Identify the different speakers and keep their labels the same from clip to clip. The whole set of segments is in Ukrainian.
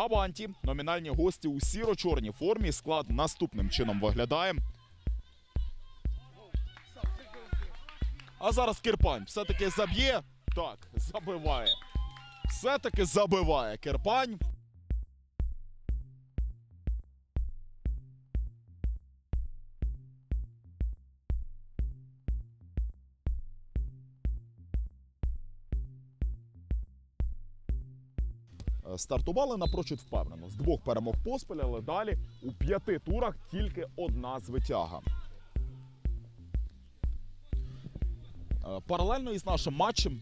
Speaker 1: Аванті, номінальні гості у сіро-чорній формі. Склад наступним чином виглядає. А зараз Кирпань все-таки заб'є. Так, забиває. Все-таки забиває Кирпань. Стартували напрочуд впевнено. З двох перемог поспіль, але далі у п'яти турах тільки одна звитяга. Е, Паралельно із нашим матчем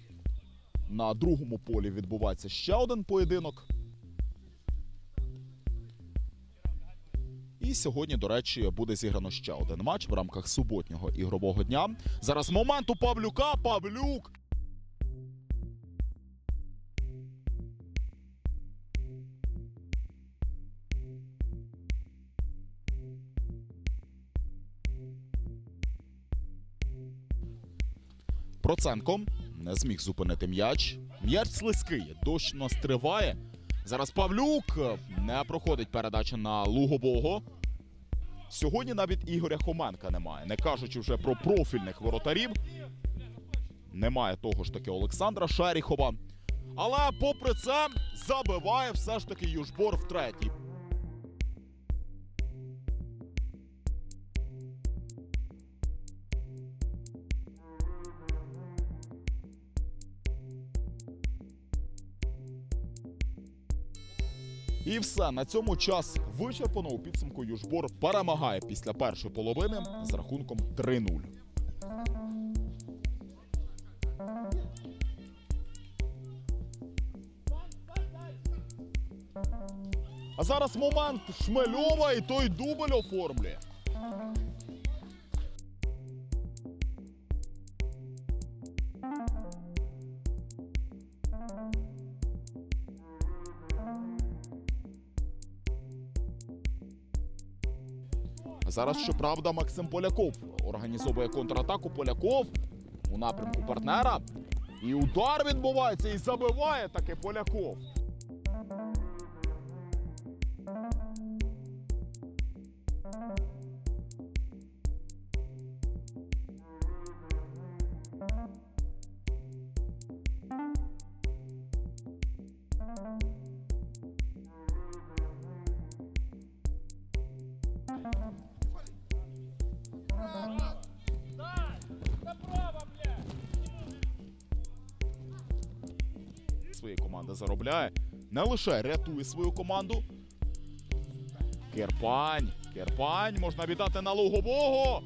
Speaker 1: на другому полі відбувається ще один поєдинок. І сьогодні, до речі, буде зіграно ще один матч в рамках суботнього ігрового дня. Зараз момент у Павлюка. Павлюк Проценко не зміг зупинити м'яч. М'яч слизький, дощ нас триває. Зараз Павлюк е, не проходить передача на Лугового. Сьогодні навіть Ігоря Хоменка немає, не кажучи вже про профільних воротарів. Немає того ж таки Олександра Шеріхова. Але попри це забиває все ж таки Южбор втретій. І все на цьому час вичерпано у підсумку Южбор перемагає після першої половини з рахунком 3-0. А зараз момент Шмельова і той дубль оформлює. Зараз, щоправда, Максим Поляков організовує контратаку Поляков у напрямку партнера. І удар відбувається і забиває таки Поляков. Своєї команди заробляє. Не лише рятує свою команду. Керпань. Керпань можна віддати на Лугового.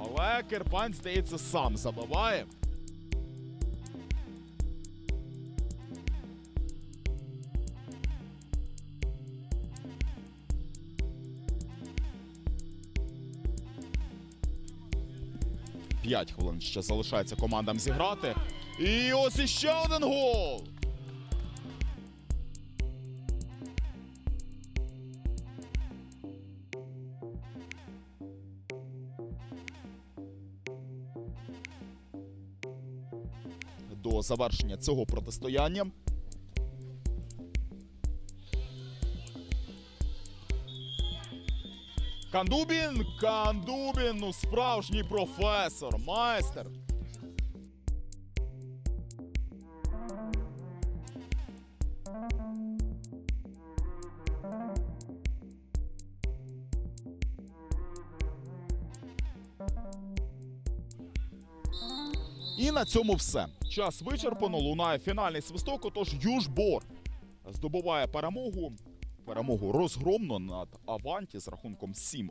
Speaker 1: Але Керпань, здається, сам забиває. П'ять хвилин ще залишається командам зіграти. І ось іще один гол. До завершення цього протистояння. Кандубін, Кандубін, ну справжній професор, майстер. І на цьому все. Час вичерпано. Лунає фінальний свисток. Отож Южбор здобуває перемогу. Перемогу розгромно над Аванті з рахунком 7-1.